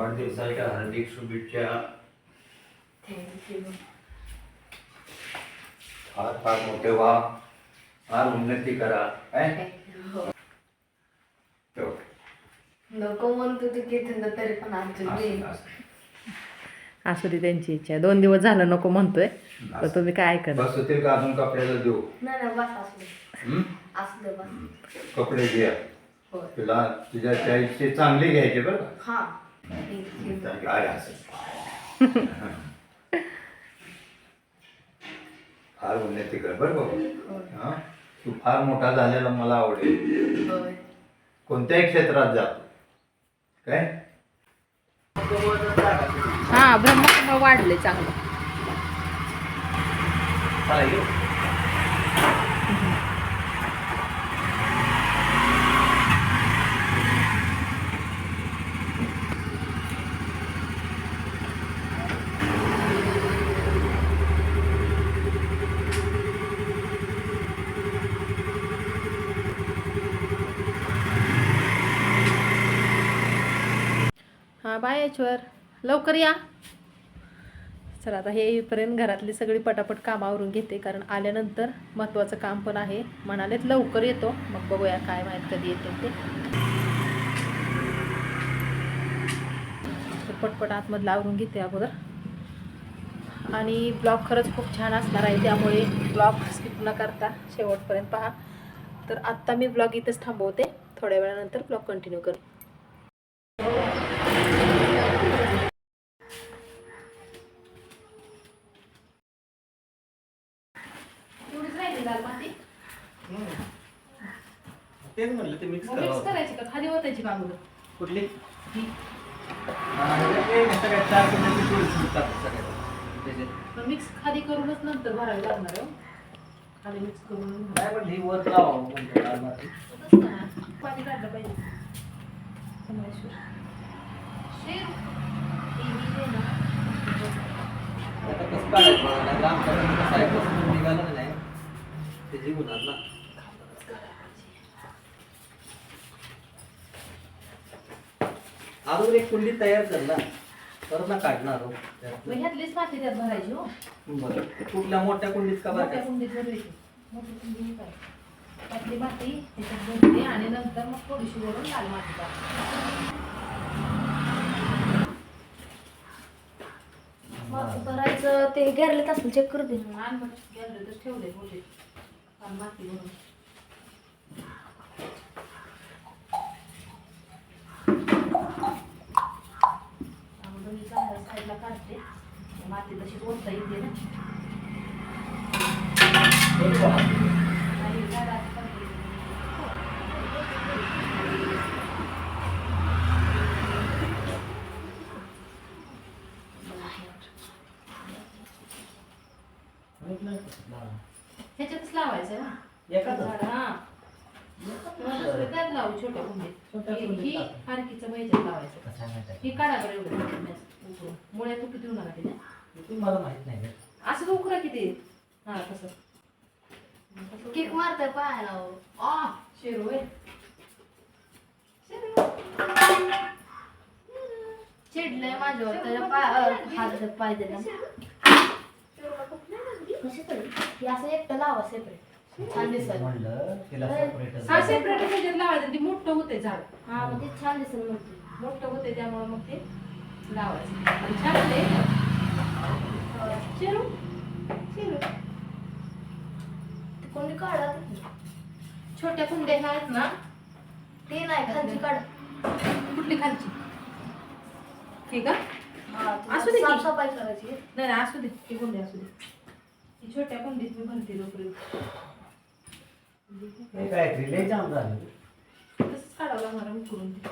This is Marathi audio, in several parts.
वाढदिवसाच्या हार्दिक शुभेच्छा. फार फार मोठे व्हा फार उन्नती करा काय ठेव. नको म्हणतो तू घेतलं तरी पण असं, दे त्यांची इच्छा. आहे. दोन दिवस झालं नको म्हणतोय तर तुम्ही काय ऐकणार बस होतील का अजून कपड्याला देऊ? नाही नाही बस असू दे. हं? असू दे बस. कपडे घ्या होय. तुला तुझ्या चॉईसचे चांगले घ्यायचे बरं का. हा. फार उन्नती कर बरं बाबा हा तू फार मोठा झालेला मला आवडेल. कोणत्याही क्षेत्रात जातो काय हा ब्रह्मकुंभ वाढले चांगलं. हां बाय ऐश्वर लवकर या. चला आता हे येईपर्यंत घरातली सगळी पटापट कामावरून घेते कारण आल्यानंतर महत्त्वाचं काम पण आहे. म्हणालेत लवकर येतो. मग बघूया काय माहीत कधी येते ते. पटपट आतमधला आवरून घेते अगोदर. आणि ब्लॉग खरंच खूप छान असणार आहे त्यामुळे ब्लॉग स्किप न करता शेवटपर्यंत पहा. तर आत्ता मी ब्लॉग इथेच थांबवते. थोड्या वेळानंतर ब्लॉग कंटिन्यू करते तेच म्हणलं ते मिक्स मिक्स करावं. करायची का? खाली ओतायची अगोदर कुठली? सगळ्यात चार कुंड्याची पोळी शिजतात सगळ्यात. त्याच्यात. पण मिक्स खाली करूनच नंतर भरावी लागणार आहे हो. खाली मिक्स करून. काय म्हटलं ही वर लावा म्हणतो लाल माती तसं ना, पाणी काढलं पाहिजे. अजून एक कुंडी तयार कर ना. परत ना काढणार हो. मग ह्यातलीच माती त्यात भरायची हो. बरं. कुठल्या मोठ्या कुंडीत का बरं मोठ्या का? कुंडीत भरायची. मोठी कुंडी ही त्यातली माती त्याच्यात भरते आणि नंतर मग थोडीशी वरून लाल माती मग भरायचं ते गॅरलेत असेल चेक करू दे ठेवले माती भरून साईडला काढते. माती ओढता येते ना आणि झाडात काढते. ह्याच्यातच लावायचं ना. एकाच झाड हा मग त्यात लावू छोट्या कुंडीत. ही लावायचं? ही काढा बरं एवढं. उकरून मुळ्या तू किती होणार आहे ते मला माहीत नाही. असं उकरा किती? हा तसं. केक मारताय पायाला हो. आ शेरू चिडलंय माझ्यावर त्याच्या पाय हात पाय हे असं एकटं लावा सेपरेट छान दिसेल म्हणलं तिला हा सेपरेट लावायचं ते मोठं होते झाड. हा मग ते छान दिसेल म्हणते मोठं होते त्यामुळे मग ते लावायचं. आणि छान होते. शेरू शेरू ते कोणी काढा छोट्या कुंड्या ह्या आहेत ना? ते नाही खालची काढ. कुठली खालची? हे का? हा असू दे की. साफसफाई करायची. नाही नाही असू दे. ती कुंडी असू दे. ही छोट्या कुंडीत मी भरते लोक हे काय रिले जाम झाले. तसंच काढावं लागणार आहे उकरून ते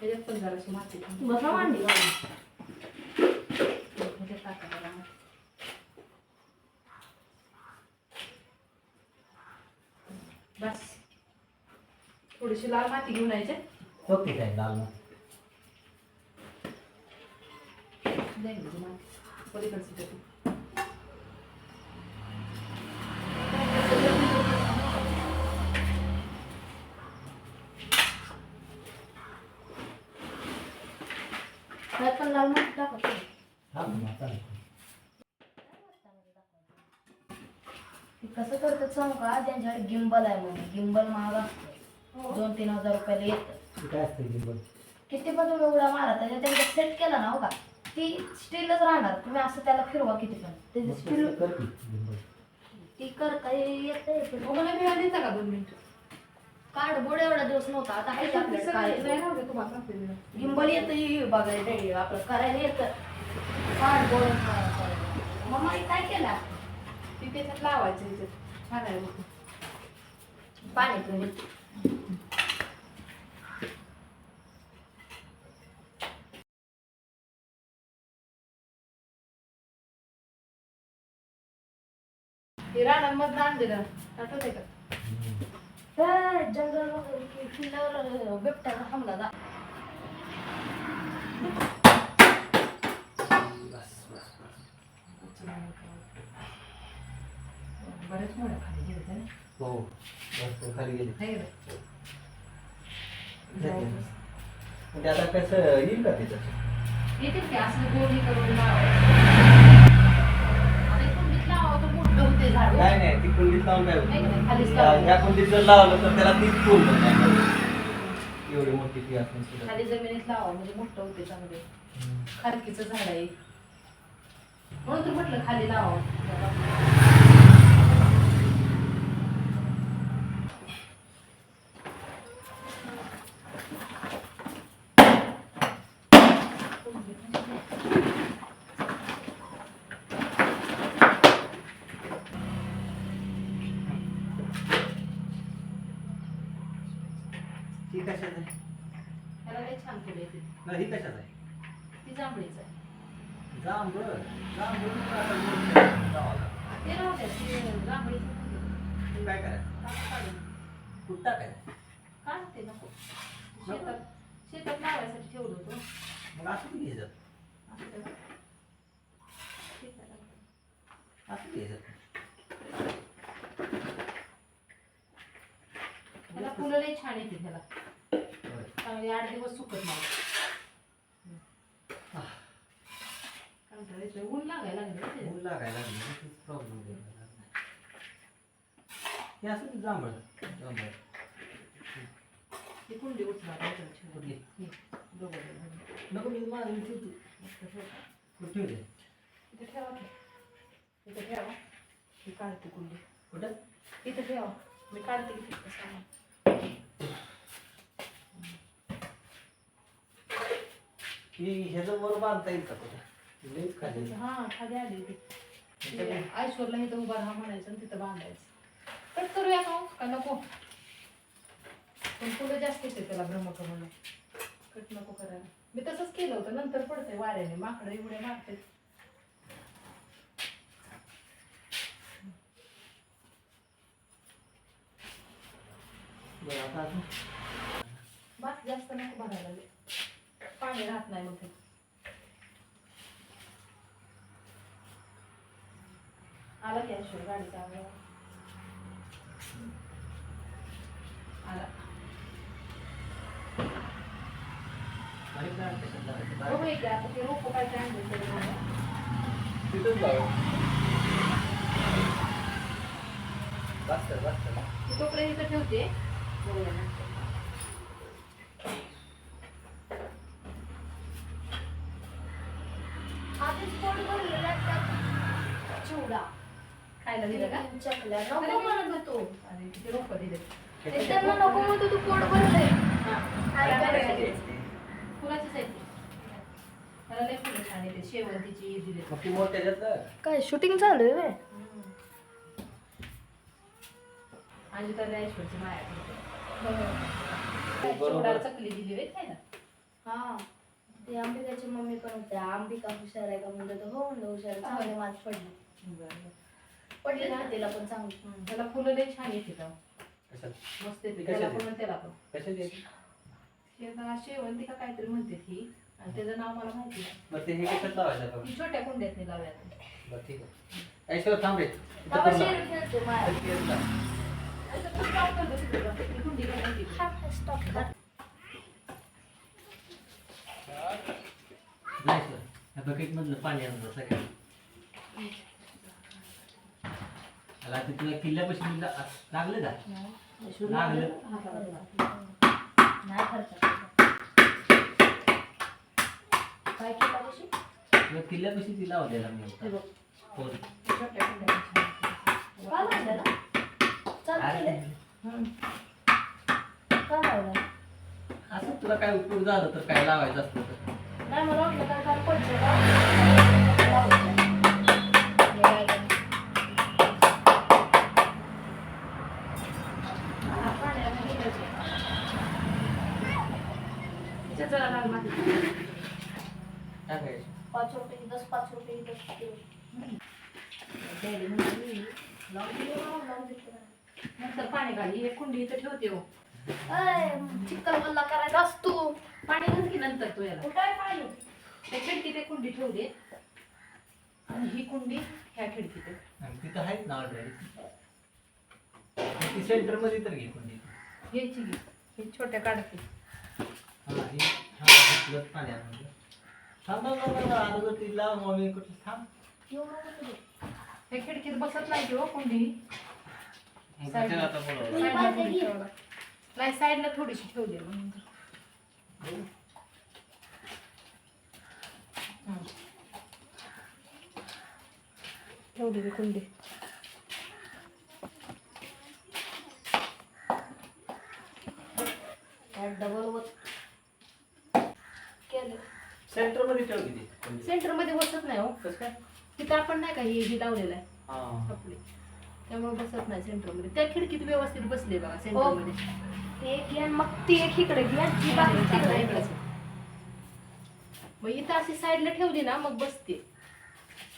त्याच्यात पण जराशी माती टाकून. बसा मांडी. टाकायला लागणार. बस. थोडीशी लाल माती घेऊन यायचे. होती काय लाल माती. द्यायची माती. पलीकडची टाकू. त्यात पण लाल माती टाकतो हा मग चालेल ते कसं करतात सांगू का? त्यांच्याकडे गिंबल आहे म्हणून. गिंबल महाग. असतं दोन तीन हजार रुपयाला येतं. ते काय असतं गिंबल किती पण तुम्ही उड्या मारा त्याच्या त्यांच्या सेट केला ना हो का? ती स्टीलच राहणार. तुम्ही असं त्याला फिरवा किती पण. त्याची स्टील तसं कर की गिंबल ती कर काही येते मग मला देता का दोन मिनिटं? कार्डबोर्ड एवढा दिवस नव्हता. आता आहे का आपल्याकडे काय. गिंबल येतं बघायला हे आपलं करायला येतं कार्डबोर्ड मग मग काय केलं? ती त्याच्यात लावायचं ह्याच्यात छान आहे बघ. पाणी तुम्ही हे आणलेलं. आठवतंय का? जंगल किल्ल्यावर बिबट्याचा हमला जा बरेच मोठ्या खाली गेले होते ना. हो खाली गेली नाही? ते आता कसं येईल का तिथं येते की असं गोणी करून लावायचं. नाही नाही ती कुंडीत लावून काय नाही? खालीच लावायचं. ह्या कुंडीत जर लावलं तर त्याला तीच नाही एवढी मोठी ती सुद्धा खाली जमिनीत लावा म्हणजे मोठं होते चांगले. खारकीचं झाड आहे म्हणून तर म्हटलं खाली लावा ही कशाचं आहे त्याला लय छान फुलं येते नाही ही कशाचं आहे ती जांभळीच आहे जांभळ जांभळ. ते राहू द्या ते. तू काय करायचं. कुठं टाकायचं काय ते नको शेतात शेतात लावायसाठी ठेवलं होतं मग असं किती घ्यायचं असं त्याला. ठीक आहे. असं घ्यायचं त्याला फुलं लय छान येते त्याला होय. चांगले आठ दिवस सुकत नाही कंटाळा येतोय. ऊन लागायला लागलं ना त्याच्यात. ऊन लागायला लागलं की प्रॉब्लेम हे असं जांभळ जांभळ कुंडी उचला. कुठली हे, दोघं. नको मी माझं ठेवतो ठेवले इथे ठेवा. इथे ठेवा मी काढते कुंडी कुठं इथे ठेवा मी काढते की तिथं सामान. की ह्याचं वर बांधता येईल का कुठं लईच खाली हा खाली आली ते. आईश्वरला इथं उभा राहा म्हणायचं आणि तिथं बांधायचं. कट करूया का हो? का नको? पण फुलं जास्त येते त्याला ब्रह्मकमळ कट नको करायला. मी तसंच केलं होतं. नंतर पडतंय वाऱ्याने. माकडं एवढे मारते. बात जास्त नको भरायला. लय. पाणी राहत नाही मग आला की ऐश्वर गाडीचा आला? बघू एकदा आता ते रोपं काय काय तरी बघा. तिथंच लावा बस कर बस कर ते तोपर्यंत इथं ठेवते बघूया नंतर. आधीच पोट भरलेलं त्यात चिवडा खायला दिलं का चकल्या. नको म्हणत होतो. आणि किती रोपं दिले. ते त्यांना नको म्हणतो तू पोट भरलंय. काय काय करायचं? करायचं? फुलाचीच आहे ती. मला लय फुलं छान येते. शेवंतीची दिले. मग ती मोठ त्याच्यात काय शूटिंग चालू आहे आणि तर ऐश्वरची माया बरोबर. चिवडा चकली दिली वेळ खायला? हा. ते अंबिकाची मम्मी पण होते अंबिका हुशार आहे का म्हणलं तर हो म्हणलं हुशार आहे. चांगले मार्क्स पडले. पडले ना तिला पण चांगले. त्याला फुलं लय छान येते का कशात? मस्त येते? त्याला पण आणि त्याला पण. कशात द्यायची शेवगा शेवंती का काहीतरी म्हणते ही आणि त्याचं नाव मला माहिती नाही. बरं ते हे कशात लावायचं आपण ती छोट्या कुंड्यात लाव्यात बरं ठीक आहे. ऐश्वर थांब रे. इथं बाबा पण लाव. शेर खेळते माया इथं तेच लाव. असं खूप काम करतो तिथे. ती कुंडी काय माहिती हा, stop कर. बकेट मधलं पाणी आणलं सगळ्या मला ते तुला किल्ल्यापाशी मी ला- लागलं का? लागलं? नाही खर्च काय केलं कशी तुला किल्ल्यापाशी ती लावलेला मी होता. फोन. चालू लावलं? असं तुला काय उपयोग झालं तर काय लावायचं असतं तर? नाही मला वाटलं काय काय पडलं का लावलं. हे काय काय. हा, पाण्याला गेलं ते. तिच्यात जरा लाल माती. टाकायचं पाच रुपये दस पाच रुपये दस किलो द्यायला म्हणजे लावून दिले मला, लावून दिले मला. नंतर पाणी घाली एक कुंडी इथं ठेवते हो. चिकन गल्ला करायचा असतो. पाणी घाल की नंतर तो याला. कुठं आहे पाणी? त्या खिडकीत एक कुंडी ठेवली आणि ही कुंडी ह्या खिडकीत. आहे. आणि तिथं आहेत ना ऑलरेडी ती सेंटरमध्ये तर घे कोणी घ्यायची घे ही छोट्या काढते. हा हे हा घेतलं पाणी आणलं थांब थांब थांब थांब अगोदर ती लाव मग कुठे थांब. नको. हे खिडकीत बसत नाही ती हो कुंडी मग Side कशाला ला. आता बोलावं मी साईडला कुंडी की. ठेवला. नाही साईडला थोडीशी ठेवली म्हणून हं. ठेवली ती कुंडी डबल होत केलं सेंटरमध्ये ठेव किती सेंटरमध्ये बसत नाही हो कसं काय तिथं आपण नाही का हे हे लावलेलं आहे. हा. कपडे त्यामुळे बसत नाही सेंटरमध्ये त्या खिडकीत व्यवस्थित बसले बघा सेंटर हो. मध्ये ते एक घ्या मग ती एक इकडे घ्या ती बाकी तिकडे इकडंच. मग इथं अशी साईडला ठेवली ना मग बसते.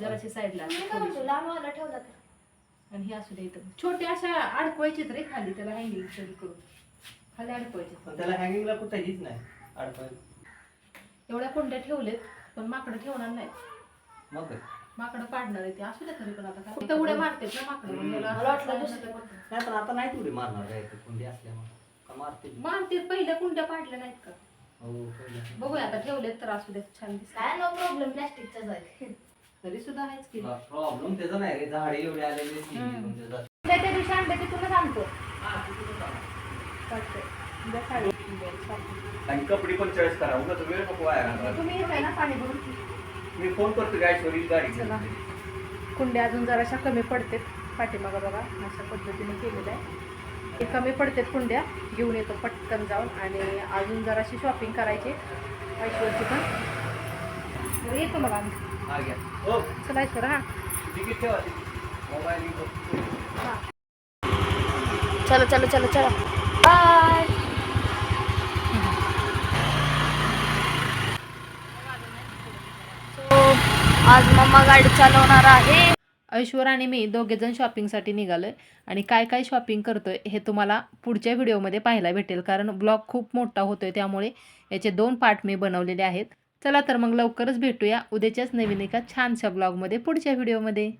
जराशी साईडला. मी काय म्हणतो लहान वाला ठेवला तर. आणि हे असू दे इथं. छोटे अशा अडकवायचे रे खाली त्याला हँगिंग करून. खाली अडकवायचे पण त्याला हँगिंगला कुठं हीच नाही. अडकवाय एवढ्या कोंड्या ठेवलेत पण माकडं ठेवणार नाही मग? माकडं पाडणार आहे ते असू दे खरी पण आता काय इथं उड्या मारतात ना माकडं मग याला मला वाटलं दुसरं कोणतं. नाही पण आता नाही तेवढी मारणार काय ते कुंडी असल्यामुळे का मारते मारते पहिल्या कुंड्या पाडल्या नाहीत का हो पहिलं. बघूया आता ठेवलेत तर असू देत छान दिसत काय नो प्रॉब्लेम आहे तरी सुद्धा आहेच की बा, प्रॉब्लेम त्याचा नाही रे झाडे एवढे आलेले. त्या त्या दिवशी आणलं. उद्या साडी बरं, चालतंय. आणि कपडे पण चॉईस करा उगाच वेळ नको वाया घालवायला. तुम्ही येताय ना पाणी भरून मी फोन करतो गाडी चला. कुंड्या अजून जराशा कमी पडतात. पाठीमागं बघा अशा पद्धतीने केलेलं आहे. हे कमी पडतात कुंड्या. घेऊन येतो पटकन जाऊन. आणि अजून जराशी शॉपिंग करायची ऐश्वरची पण. तर येतो मग आम्ही. हा घ्या. हो. चला ऐश्वर हां. तिकीट ठेवा तिकीट. मोबाईल इकडं. हां. चलो चलो चलो चलो. बाय आज मम्मा गाडी चालवणार आहे. ऐश्वर आणि मी दोघेजण शॉपिंगसाठी निघालो आहे आणि काय काय शॉपिंग करतोय हे तुम्हाला पुढच्या व्हिडिओमध्ये पाहायला भेटेल. कारण ब्लॉग खूप मोठा होतो आहे त्यामुळे याचे दोन पार्ट मी बनवलेले आहेत. चला तर मग लवकरच भेटूया उद्याच्याच नवीन एका छानशा ब्लॉगमध्ये पुढच्या व्हिडिओमध्ये